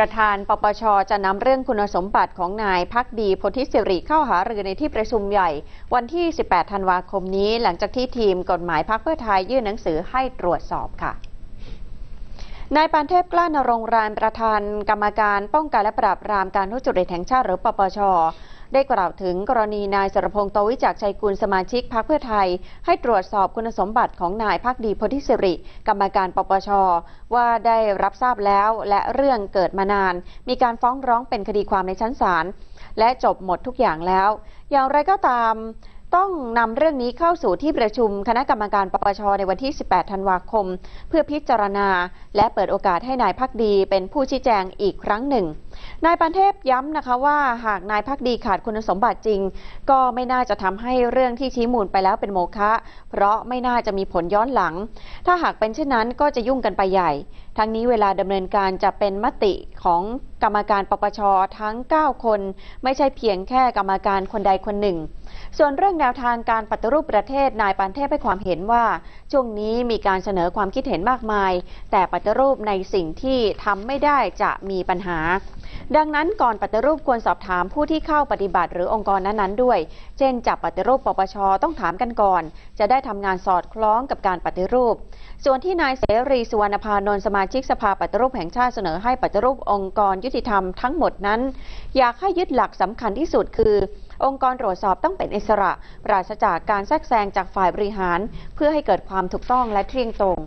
ประธานปปช จะนำเรื่องคุณสมบัติของนายพักดีโพธิสิริเข้าหารือในที่ประชุมใหญ่ วันที่ 18 ธันวาคมนี้ หลังจากที่ทีมกฎหมายพักเพื่อไทยยื่นหนังสือให้ตรวจสอบค่ะนายปานเทพกล้านรงค์รานประธานกรรมการป้องกันและปราบปรามการทุจริตแห่งชาติหรือปปช ได้กล่าวถึงกรณีนายสรพงษ์โตวิจักชัยกุลสมาชิกพรรคเพื่อไทย ให้ตรวจสอบคุณสมบัติของนายพักดีโพธิสิริ กรรมการปปช ว่าได้รับทราบแล้วและเรื่องเกิดมานาน มีการฟ้องร้องเป็นคดีความในชั้นศาลและจบหมดทุกอย่างแล้ว อย่างไรก็ตามต้องนำเรื่องนี้เข้าสู่ที่ประชุมคณะกรรมการปปชในวันที่ 18 ธันวาคม เพื่อพิจารณา และเปิดโอกาสให้นายพักดีเป็นผู้ชี้แจงอีกครั้งหนึ่ง นายปันเทพย้ำนะคะว่าหากนายพักดีขาดคุณสมบัติจริง ก็ไม่น่าจะทำให้เรื่องที่ชี้มูลไปแล้วเป็นโมฆะเพราะไม่น่าจะมีผลย้อนหลัง ถ้าหากเป็นเช่นนั้นก็จะยุ่งกันไปใหญ่ ทั้งนี้เวลาดำเนินการจะเป็นมติของกรรมการปปชทั้ง 9 คน ไม่ใช่เพียงแค่กรรมการคนใดคนหนึ่ง ส่วนเรื่องแนวทางการปฏิรูปประเทศนายปันเทพให้ความเห็นว่า ช่วงนี้มีการเสนอความคิดเห็นมากมาย แต่ปฏิรูปในสิ่งที่ทำไม่ได้จะมีปัญหา ดังนั้นก่อนปฏิรูปควรสอบถามผู้ที่เข้าปฏิบัติหรือองค์กรนั้นๆด้วย เช่นจับปฏิรูปปปชต้องถามกันก่อน จะได้ทำงานสอดคล้องกับการปฏิรูป ส่วนที่นายเสรีสุวรรณพานนท์สมาชิกสภาปฏิรูปแห่งชาติเสนอให้ปฏิรูปองค์กรยุติธรรมทั้งหมดนั้น อยากให้ยึดหลักสำคัญที่สุดคือองค์กรตรวจสอบต้องเป็นอิสระ ปราศจากการแทรกแซงจากฝ่ายบริหาร เพื่อให้เกิดความถูกต้องและเที่ยงตรง